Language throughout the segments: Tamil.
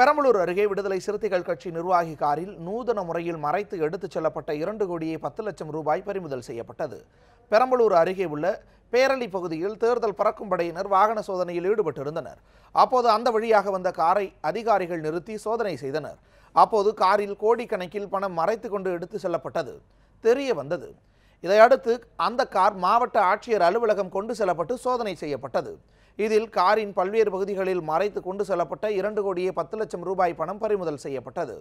பெரம்பலூர் அருகே விடுதலை சிறுத்தைகள் கட்சி நிர்வாகி காரில் நூதன முறையில் மறைத்து எடுத்துச் செல்லப்பட்ட இரண்டு கோடியே பத்து லட்சம் ரூபாய் பறிமுதல் செய்யப்பட்டது. பெரம்பலூர் அருகே உள்ள பேரளி பகுதியில் தேர்தல் பறக்கும் படையினர் வாகன சோதனையில் ஈடுபட்டிருந்தனர். அப்போது அந்த வழியாக வந்த காரை அதிகாரிகள் நிறுத்தி சோதனை செய்தனர். அப்போது காரில் கோடிக்கணக்கில் பணம் மறைத்து கொண்டு எடுத்து செல்லப்பட்டது. தெரிய வந்தது. இதையடுத்து அந்த கார் மாவட்ட ஆட்சியர் அலுவலகம் கொண்டு செல்லப்பட்டு சோதனை செய்யப்பட்டது. இதில் காரின் பல்வேறு பகுதிகளில் மறைத்து கொண்டு செல்லப்பட்ட இரண்டு கோடியே பத்து லட்சம் ரூபாய் பணம் பறிமுதல் செய்யப்பட்டது.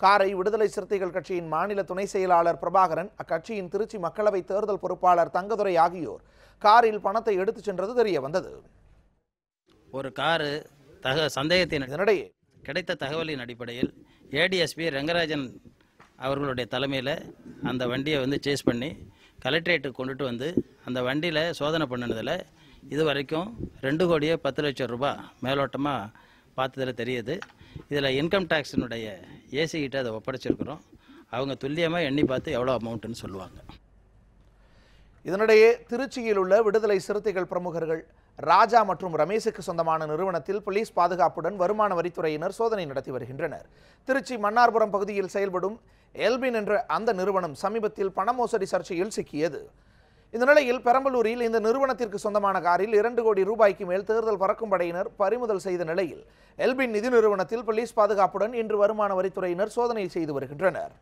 காரை விடுதலை சிறுத்தைகள் கட்சியின் மாநில துணை செயலாளர் பிரபாகரன் அக்கட்சியின் திருச்சி மக்களவை தேர்தல் பொறுப்பாளர் தங்கதுரை ஆகியோர் காரில் பணத்தை எடுத்துச் சென்றது தெரிய வந்தது. ஒரு காரு தக சந்தேகத்தின் இதனிடையே கிடைத்த தகவலின் அடிப்படையில் ஏடிஎஸ்பி ரங்கராஜன் அவர்களுடைய தலைமையில் அந்த வண்டியை வந்து சேஸ் பண்ணி கலெக்ட்ரேட்டுக்கு கொண்டுட்டு வந்து அந்த வண்டியில் சோதனை பண்ணினதில் இது வரைக்கும் ரெண்டு கோடியே பத்து லட்சம் ரூபாய் மேலோட்டமாக பார்த்ததில் தெரியுது. இதில் இன்கம் டேக்ஸினுடைய ஏசி கிட்ட அதை ஒப்படைச்சிருக்கிறோம். அவங்க துல்லியமாக எண்ணி பார்த்து எவ்வளோ அமௌண்ட்டுன்னு சொல்லுவாங்க. இதனிடையே திருச்சியில் உள்ள விடுதலை சிறுத்தைகள் பிரமுகர்கள் ராஜா மற்றும் ரமேஷுக்கு சொந்தமான நிறுவனத்தில் போலீஸ் பாதுகாப்புடன் வருமான வரித்துறையினர் சோதனை நடத்தி வருகின்றனர். திருச்சி மன்னார்புரம் பகுதியில் செயல்படும் எல்பின் என்ற அந்த நிறுவனம் சமீபத்தில் பண மோசடி சர்ச்சையில் சிக்கியது. இந்த நிலையில் பெரம்பலூரில் இந்த நிறுவனத்திற்கு சொந்தமான காரில் இரண்டு கோடி ரூபாய்க்கு மேல் தேர்தல் பறக்கும் படையினர் பறிமுதல் செய்த நிலையில் எல்பின் நிதி நிறுவனத்தில் போலீஸ் பாதுகாப்புடன் இன்று வருமான வரித்துறையினர் சோதனை செய்து வருகின்றனர்.